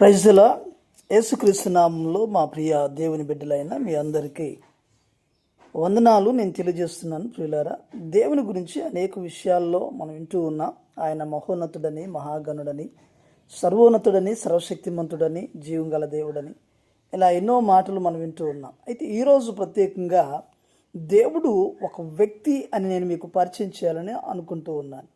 ప్రజల యేసుక్రీస్తు నామంలో మా ప్రియ దేవుని బిడ్డలైన మీ అందరికీ వందనాలు నేను తెలియజేస్తున్నాను ప్రియులారా. దేవుని గురించి అనేక విషయాల్లో మనం వింటూ ఉన్నాం. ఆయన మహోన్నతుడని మహాగణుడని సర్వోన్నతుడని సర్వశక్తిమంతుడని జీవం గల దేవుడని ఇలా ఎన్నో మాటలు మనం వింటూ ఉన్నాం. అయితే ఈరోజు ప్రత్యేకంగా దేవుడు ఒక వ్యక్తి అని నేను మీకు పరిచయం చేయాలని అనుకుంటూ ఉన్నాను.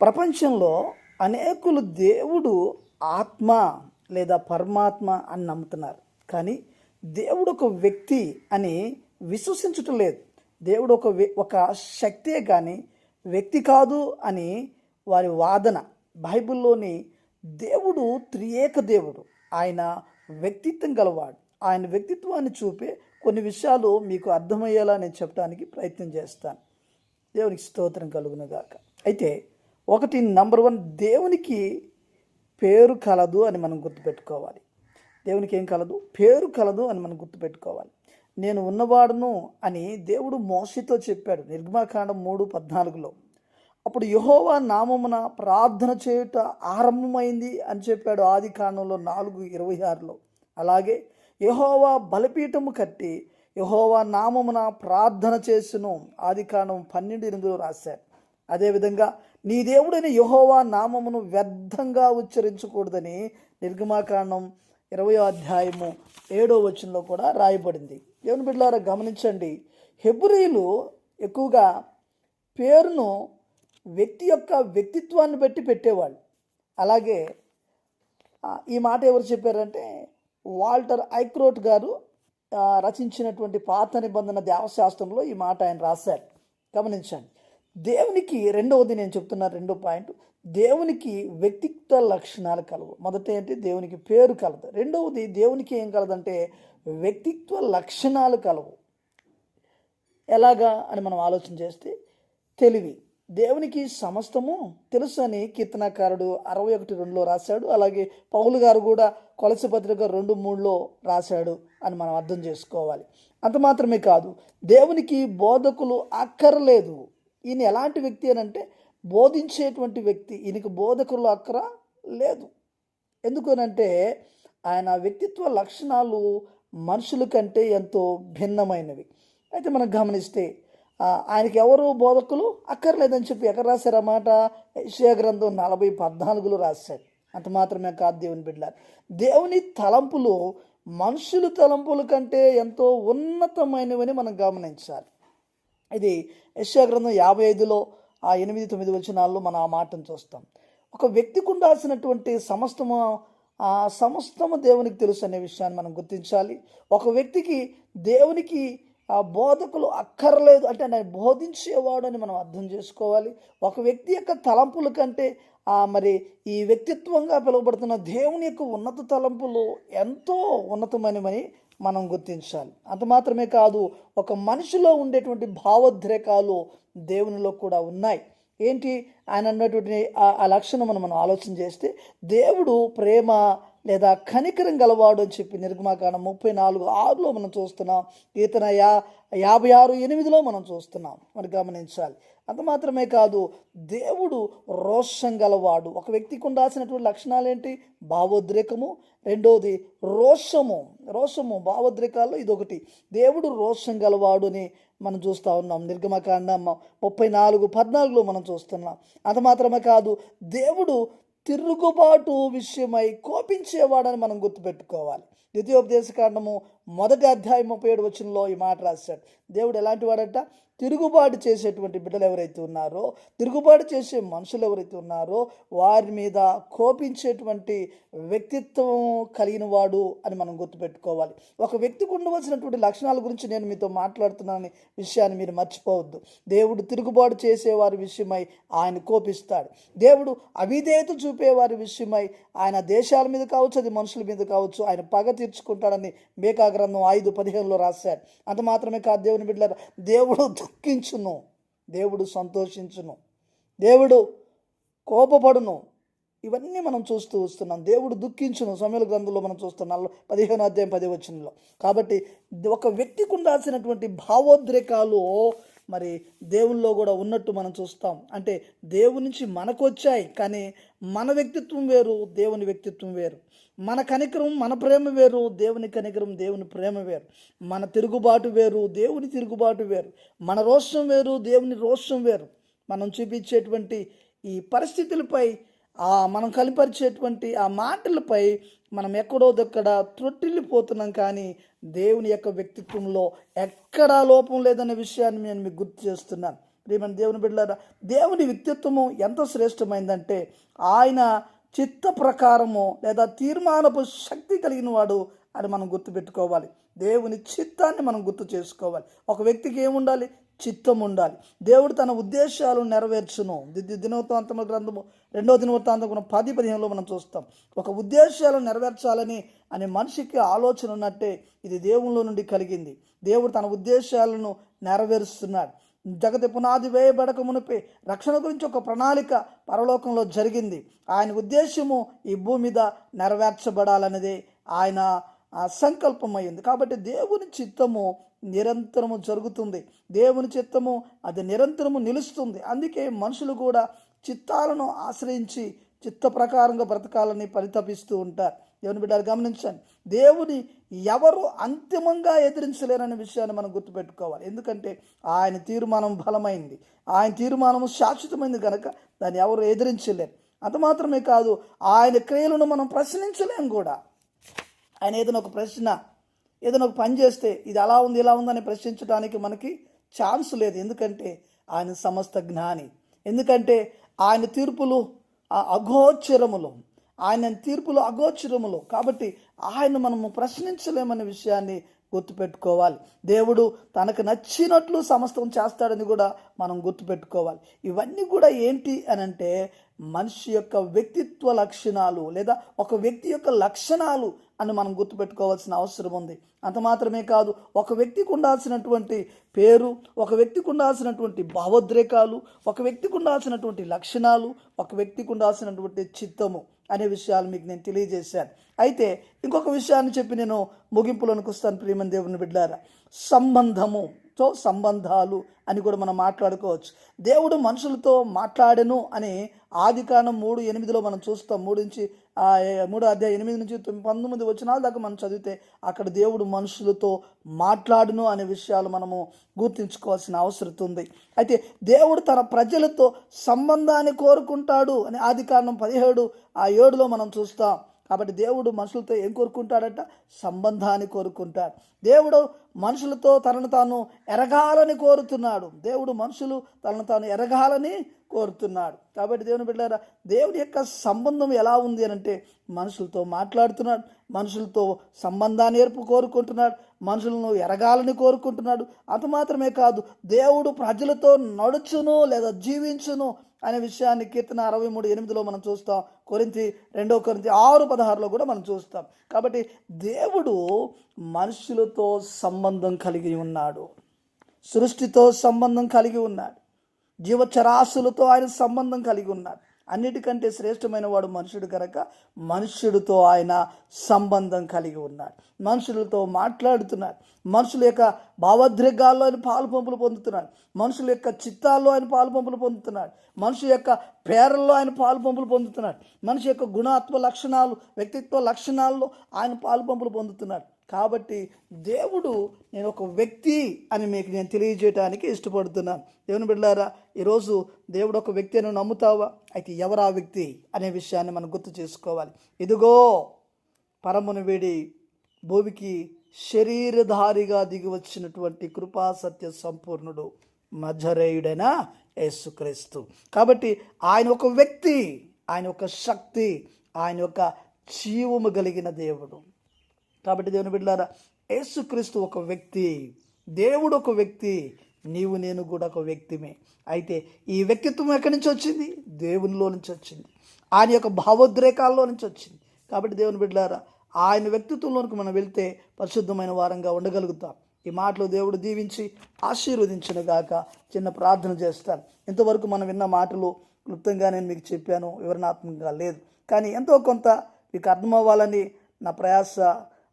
ప్రపంచంలో అనేకులు దేవుడు ఆత్మ లేదా పరమాత్మ అని నమ్ముతున్నారు. కానీ దేవుడు ఒక వ్యక్తి అని విశ్వసించటం లేదు. దేవుడు ఒక ఒక శక్తే కానీ వ్యక్తి కాదు అని వారి వాదన. బైబిల్లోని దేవుడు త్రియేక దేవుడు. ఆయన వ్యక్తిత్వం గలవాడు. ఆయన వ్యక్తిత్వాన్ని చూపే కొన్ని విషయాలు మీకు అర్థమయ్యేలా నేను చెప్పడానికి ప్రయత్నం చేస్తాను. దేవునికి స్తోత్రం కలుగునగాక అయితే ఒకటి నంబర్ వన్ దేవునికి పేరు కలదు అని మనం గుర్తుపెట్టుకోవాలి. దేవునికి ఏం కలదు? పేరు కలదు అని మనం గుర్తుపెట్టుకోవాలి. నేను ఉన్నవాడును అని దేవుడు మోషితో చెప్పాడు. నిర్గమాకాండం మూడు పద్నాలుగులో. అప్పుడు యహోవా నామమున ప్రార్థన చేయుట ఆరంభమైంది అని చెప్పాడు ఆది కాండంలో నాలుగు ఇరవై ఆరులో. అలాగే యహోవా బలపీఠము కట్టి యహోవా నామమున ప్రార్థన చేసును. ఆది కాండం పన్నెండు ఎనిమిదిలో రాశారు. అదేవిధంగా నీ దేవుడైన యహోవా నామమును వ్యర్థంగా ఉచ్చరించకూడదని నిర్గమాకాండం ఇరవయో అధ్యాయము ఏడో వచనంలో కూడా రాయబడింది. దేవుని బిడ్డలారా గమనించండి. హెబ్రీలు ఎక్కువగా పేరును వ్యక్తి యొక్క వ్యక్తిత్వాన్ని బట్టి పెట్టేవాళ్ళు. అలాగే ఈ మాట ఎవరు చెప్పారంటే వాల్టర్ ఐక్రోట్ గారు రచించినటువంటి పాత నిబంధన దేవశాస్త్రంలో ఈ మాట ఆయన రాశారు. గమనించండి. దేవునికి రెండవది నేను చెప్తున్న రెండో పాయింట్ దేవునికి వ్యక్తిత్వ లక్షణాలు కలవు. మొదట ఏంటి? దేవునికి పేరు కలదు. రెండవది దేవునికి ఏం కలదంటే వ్యక్తిత్వ లక్షణాలు కలవు. ఎలాగా అని మనం ఆలోచన చేస్తే తెలివి. దేవునికి సమస్తము తెలుసు అని కీర్తనకారుడు అరవై ఒకటి రెండులో రాశాడు. అలాగే పౌలు గారు కూడా కొలసి పత్రిక రెండు మూడులో రాశాడు అని మనం అర్థం చేసుకోవాలి. అంత మాత్రమే కాదు దేవునికి బోధకులు అక్కర్లేదు. ఈయన ఎలాంటి వ్యక్తి అని అంటే బోధించేటువంటి వ్యక్తి. ఈయనకి బోధకులు అక్కర లేదు. ఎందుకనంటే ఆయన వ్యక్తిత్వ లక్షణాలు మనుషుల కంటే ఎంతో భిన్నమైనవి. అయితే మనం గమనిస్తే ఆయనకి ఎవరు బోధకులు? అక్కర్లేదని చెప్పి ఎక్కడ రాశారన్నమాట యశ్యా గ్రంథం నలభై పద్నాలుగులో రాశారు. అంత మాత్రమే కాదు దేవుని బిడ్డారు. దేవుని తలంపులు మనుషుల తలంపుల కంటే ఎంతో ఉన్నతమైనవని మనం గమనించాలి. ఇది యశ్వ గ్రంథం యాభై ఐదులో ఆ ఎనిమిది తొమ్మిది వచనాల్లో మనం ఆ మాటను చూస్తాం. ఒక వ్యక్తికి ఉండాల్సినటువంటి సమస్తము ఆ సమస్తము దేవునికి తెలుసు అనే విషయాన్ని మనం గుర్తించాలి. ఒక వ్యక్తికి దేవునికి ఆ బోధకులు అక్కర్లేదు అంటే ఆయన బోధించేవాడు అని మనం అర్థం చేసుకోవాలి. ఒక వ్యక్తి యొక్క తలంపుల కంటే ఆ మరి ఈ వ్యక్తిత్వంగా పిలువబడుతున్న దేవుని యొక్క ఉన్నత తలంపులు ఎంతో ఉన్నతమైనవని మనం గుర్తించాలి. అంత మాత్రమే కాదు ఒక మనిషిలో ఉండేటువంటి భావోద్రేకాలు దేవునిలో కూడా ఉన్నాయి. ఏంటి? ఆయన అన్నటువంటి ఆ- లక్షణం మనం ఆలోచన చేస్తే దేవుడు ప్రేమ లేదా కనికరం గలవాడు అని చెప్పి నిర్గమాకాండం ముప్పై నాలుగు ఆరులో మనం చూస్తున్నాం. ఈతన యా యాభై ఆరు ఎనిమిదిలో మనం చూస్తున్నాం. మరి గమనించాలి. అంత మాత్రమే కాదు దేవుడు రోషం గలవాడు. ఒక వ్యక్తికి ఉండాల్సినటువంటి లక్షణాలు ఏంటి? భావోద్రేకము రెండవది రోషము. రోషము భావోద్రేకాల్లో ఇదొకటి. దేవుడు రోషం గలవాడు అని మనం చూస్తూ ఉన్నాం. నిర్గమకాండ ముప్పై నాలుగు పద్నాలుగులో మనం చూస్తున్నాం. అంత మాత్రమే కాదు దేవుడు తిరుగుబాటు విషయమై కోపించేవాడని మనం గుర్తుపెట్టుకోవాలి. ద్వితీయోపదేశ కాండము మొదటి అధ్యాయం ముప్పై ఏడు వచనంలో ఈ మాట రాశాడు. దేవుడు ఎలాంటి వాడట తిరుగుబాటు చేసేటువంటి బిడ్డలు ఎవరైతే ఉన్నారో తిరుగుబాటు చేసే మనుషులు ఎవరైతే ఉన్నారో వారి మీద కోపించేటువంటి వ్యక్తిత్వం కలిగిన వాడు అని మనం గుర్తుపెట్టుకోవాలి. ఒక వ్యక్తికి ఉండవలసినటువంటి లక్షణాల గురించి నేను మీతో మాట్లాడుతున్నానని విషయాన్ని మీరు మర్చిపోవద్దు. దేవుడు తిరుగుబాటు చేసేవారి విషయమై ఆయన కోపిస్తాడు. దేవుడు అవిధేయత చూపేవారి విషయమై ఆయన దేశాల మీద కావచ్చు అది మనుషుల మీద కావచ్చు ఆయన పగ తీర్చుకుంటాడని మేకా గ్రంథం ఐదు పదిహేనులో రాశాడు అంత మాత్రమే కాదు దేవుని బిడ్డలారా దేవుడు దుఃఖించును దేవుడు సంతోషించును దేవుడు కోపపడును. ఇవన్నీ మనం చూస్తూ వస్తున్నాం. దేవుడు దుఃఖించును. సమయల గ్రంథంలో మనం చూస్తున్నాం. పదిహేను అధ్యాయం పది వచనంలో. కాబట్టి ఒక వ్యక్తికి ఉండాల్సినటువంటి భావోద్రేకాలు మరి దేవుల్లో కూడా ఉన్నట్టు మనం చూస్తాం. అంటే దేవుడి నుంచి మనకు వచ్చాయి కానీ మన వ్యక్తిత్వం వేరు దేవుని వ్యక్తిత్వం వేరు. మన కనికరం మన ప్రేమ వేరు దేవుని కనికరం దేవుని ప్రేమ వేరు. మన తిరుగుబాటు వేరు దేవుని తిరుగుబాటు వేరు. మన రోషం వేరు దేవుని రోషం వేరు. మనం చూపించేటువంటి ఈ పరిస్థితులపై మనం కలిపరిచేటువంటి ఆ మాటలపై మనం ఎక్కడో దక్కడ త్రొట్టిల్లిపోతున్నాం కానీ దేవుని యొక్క వ్యక్తిత్వంలో ఎక్కడా లోపం లేదనే విషయాన్ని నేను మీకు గుర్తు చేస్తున్నాను ప్రియమైన దేవుని బిడ్డలారా దేవుని వ్యక్తిత్వము ఎంత శ్రేష్టమైందంటే ఆయన చిత్త ప్రకారము లేదా తీర్మానపు శక్తి కలిగిన వాడు అని మనం గుర్తుపెట్టుకోవాలి. దేవుని చిత్తాన్ని మనం గుర్తు చేసుకోవాలి. ఒక వ్యక్తికి ఏముండాలి? చిత్తం ఉండాలి దేవుడు తన ఉద్దేశాలు నెరవేర్చును. ది గ్రంథము రెండో దినవృత్తాంతం పది పదిహేనులో మనం చూస్తాం. ఒక ఉద్దేశాలు నెరవేర్చాలని అనే మనిషికి ఆలోచన ఉన్నట్టే ఇది దేవునిలో నుండి కలిగింది. దేవుడు తన ఉద్దేశాలను నెరవేరుస్తున్నాడు. జగతి పునాది వేయబడక మునిపే రక్షణ గురించి ఒక ప్రణాళిక పరలోకంలో జరిగింది. ఆయన ఉద్దేశము ఈ భూమి మీద నెరవేర్చబడాలన్నదే ఆయన సంకల్పం సంకల్పమైంది కాబట్టి దేవుని చిత్తము నిరంతరము జరుగుతుంది. దేవుని చిత్తము అది నిరంతరము నిలుస్తుంది. అందుకే మనుషులు కూడా చిత్తాలను ఆశ్రయించి చిత్త ప్రకారంగా బ్రతకాలని పరితపిస్తూ ఉంటారు. దేవుని బిడ్డలు గమనించండి. దేవుని ఎవరు అంతిమంగా ఎదిరించలేరనే విషయాన్ని మనం గుర్తుపెట్టుకోవాలి. ఎందుకంటే ఆయన తీర్మానం బలమైంది. ఆయన తీర్మానం శాశ్వతమైంది కనుక దాన్ని ఎవరు ఎదిరించలేరు. అది మాత్రమే కాదు ఆయన క్రియలను మనం ప్రశ్నించలేం కూడా. ఆయన ఏదైనా ఒక ప్రశ్న ఏదైనా ఒక పని చేస్తే ఇది అలా ఉంది ఇలా ఉందని ప్రశ్నించడానికి మనకి ఛాన్స్ లేదు. ఎందుకంటే ఆయన సమస్త జ్ఞాని. ఎందుకంటే ఆయన తీర్పులు ఆ అగోచరములు. ఆయన తీర్పులు అగోచరములు. కాబట్టి ఆయన మనము ప్రశ్నించలేమనే విషయాన్ని గుర్తుపెట్టుకోవాలి. దేవుడు తనకు నచ్చినట్లు సమస్తం చేస్తాడని కూడా మనం గుర్తుపెట్టుకోవాలి. ఇవన్నీ కూడా ఏంటి అని అంటే మనిషి యొక్క వ్యక్తిత్వ లక్షణాలు లేదా ఒక వ్యక్తి యొక్క లక్షణాలు అని మనం గుర్తుపెట్టుకోవాల్సిన అవసరం ఉంది. అంత మాత్రమే కాదు ఒక వ్యక్తికి ఉండాల్సినటువంటి పేరు ఒక వ్యక్తికి ఉండాల్సినటువంటి భావోద్రేకాలు ఒక వ్యక్తికి ఉండాల్సినటువంటి లక్షణాలు ఒక వ్యక్తికి ఉండాల్సినటువంటి చిత్తము అనే విషయాలు మీకు నేను తెలియజేశాను. అయితే ఇంకొక విషయాన్ని చెప్పి నేను ముగింపులోనికి వస్తాను ప్రియమని దేవుని బిడ్డారా. తో సంబంధాలు అని కూడా మనం మాట్లాడుకోవచ్చు. దేవుడు మనుషులతో మాట్లాడెను అని ఆది కాలం మూడు ఎనిమిదిలో మనం చూస్తాం. మూడు నుంచి మూడు అధ్యాయ ఎనిమిది నుంచి తొమ్మిది పంతొమ్మిది వచనాల దాకా మనం చదివితే అక్కడ దేవుడు మనుషులతో మాట్లాడును అనే విషయాలు మనము గుర్తించుకోవాల్సిన అవసరం ఉంది. అయితే దేవుడు తన ప్రజలతో సంబంధాన్ని కోరుకుంటాడు అని ఆది కారణం పదిహేడు ఆ ఏడులో మనం చూస్తాం. కాబట్టి దేవుడు మనుషులతో ఏం కోరుకుంటాడట? సంబంధాన్ని కోరుకుంటాడు. దేవుడు మనుషులతో తనను తాను ఎరగాలని కోరుతున్నాడు. దేవుడు మనుషులు తనను తాను ఎరగాలని కోరుతున్నాడు. కాబట్టి దేవుని బిడ్డారా దేవుడి యొక్క సంబంధం ఎలా ఉంది అని అంటే మనుషులతో మాట్లాడుతున్నాడు మనుషులతో సంబంధాన్ని ఏర్పు కోరుకుంటున్నాడు మనుషులను ఎరగాలని కోరుకుంటున్నాడు. అంత మాత్రమే కాదు దేవుడు ప్రజలతో నడుచును లేదా జీవించును అనే విషయాన్ని కీర్తన అరవై మూడు ఎనిమిదిలో మనం చూస్తాం. కొరించి రెండో కొరించి ఆరు పదహారులో కూడా మనం చూస్తాం. కాబట్టి దేవుడు మనుషులతో సంబంధం కలిగి ఉన్నాడు. సృష్టితో సంబంధం కలిగి ఉన్నాడు. జీవచరాశులతో ఆయన సంబంధం కలిగి ఉన్నాడు. అన్నిటికంటే శ్రేష్టమైన వాడు మనుషుడు కనుక మనుష్యుడితో ఆయన సంబంధం కలిగి ఉన్నాడు. మనుషులతో మాట్లాడుతున్నాడు. మనుషుల యొక్క భావోద్రేగాల్లో ఆయన పాలు పంపులు పొందుతున్నాడు. మనుషుల యొక్క చిత్తాల్లో ఆయన పాలు పంపులు పొందుతున్నాడు. మనుషు యొక్క పేరల్లో ఆయన పాలు పంపులు పొందుతున్నాడు. మనిషి యొక్క గుణాత్మ లక్షణాలు వ్యక్తిత్వ లక్షణాల్లో ఆయన పాలు పంపులు పొందుతున్నాడు. కాబట్టి దేవుడు నేను ఒక వ్యక్తి అని మీకు నేను తెలియజేయడానికి ఇష్టపడుతున్నాను దేవుని బిడ్డారా ఈరోజు దేవుడు ఒక వ్యక్తి అని నమ్ముతావా? అయితే ఎవరు ఆ వ్యక్తి అనే విషయాన్ని మనం గుర్తు చేసుకోవాలి. ఇదిగో పరమును వేడి భూమికి శరీరధారిగా దిగి వచ్చినటువంటి కృపా సత్య సంపూర్ణుడు మధ్యరేయుడైన యేసుక్రీస్తు. కాబట్టి ఆయన ఒక వ్యక్తి ఆయన ఒక శక్తి ఆయన ఒక జీవము కలిగిన దేవుడు. కాబట్టి దేవుని బిడ్డారా యేసుక్రీస్తు ఒక వ్యక్తి దేవుడు ఒక వ్యక్తి నీవు నేను కూడా ఒక వ్యక్తిమే. అయితే ఈ వ్యక్తిత్వం ఎక్కడి నుంచి వచ్చింది? దేవునిలో నుంచి వచ్చింది. ఆయన యొక్క భావోద్రేకాల్లో నుంచి వచ్చింది. కాబట్టి దేవుని బిడ్డారా ఆయన వ్యక్తిత్వంలోనికి మనం వెళ్తే పరిశుద్ధమైన వారంగా ఉండగలుగుతాం. ఈ మాటలు దేవుడు దీవించి ఆశీర్వదించిన గాక చిన్న ప్రార్థన చేస్తాను. ఇంతవరకు మనం విన్న మాటలు క్లుప్తంగా నేను మీకు చెప్పాను వివరణాత్మకంగా లేదు. కానీ ఎంతో కొంత మీకు అర్థమవ్వాలని నా ప్రయాస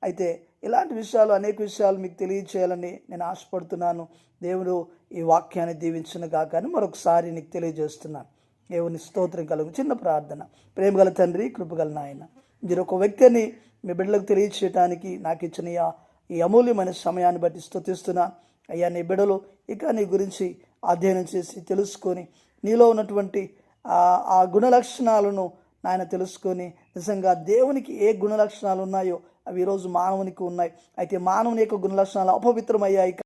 అయితే ఇలాంటి విషయాలు అనేక విషయాలు మీకు తెలియచేయాలని నేను ఆశపడుతున్నాను. దేవుడు ఈ వాక్యాన్ని దీవించిన కాకని మరొకసారి నీకు తెలియజేస్తున్నాను. దేవుని స్తోత్రం కలుగు. చిన్న ప్రార్థన. ప్రేమగల తండ్రి కృపగల నాయన. మీరు ఒక వ్యక్తిని మీ బిడ్డలకు తెలియచేయటానికి నాకు ఇచ్చిన ఈ- ఈ అమూల్యమైన సమయాన్ని బట్టి స్థుతిస్తున్నా అయ్యా నీ బిడ్డలు ఇక నీ గురించి అధ్యయనం చేసి తెలుసుకొని నీలో ఉన్నటువంటి ఆ గుణ లక్షణాలను నాయన తెలుసుకొని నిజంగా దేవునికి ఏ గుణ లక్షణాలు ఉన్నాయో అవి ఈరోజు మానవునికి ఉన్నాయి. అయితే మానవుని యొక్క గుణ లక్షణాలు అపవిత్రమయ్యాయి.